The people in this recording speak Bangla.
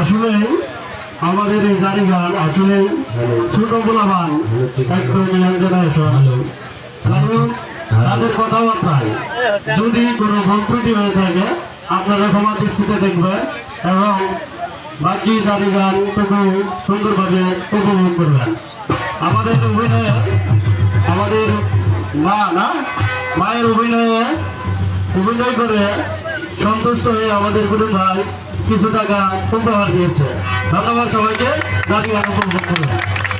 আসলে আমাদের এই গাড়ি গান আসলে ছোট গোলাবান একটু জেনারেশন তাদের কথাবার্তায় যদি কোনো ভুল হয়ে থাকে, আপনারা ক্ষমা দৃষ্টিতে দেখবেন এবং বাকি গাড়ি গান টুকু সুন্দরভাবে উপভোগ করবেন। আমাদের অভিনয়ে, আমাদের মা না, মায়ের অভিনয়ে অভিনয় করে সন্তুষ্ট হয়ে আমাদের গুরু ভাই কিছু টাকা উপহার দিয়েছে। ধন্যবাদ সবাইকে। গাড়ি গান করুন।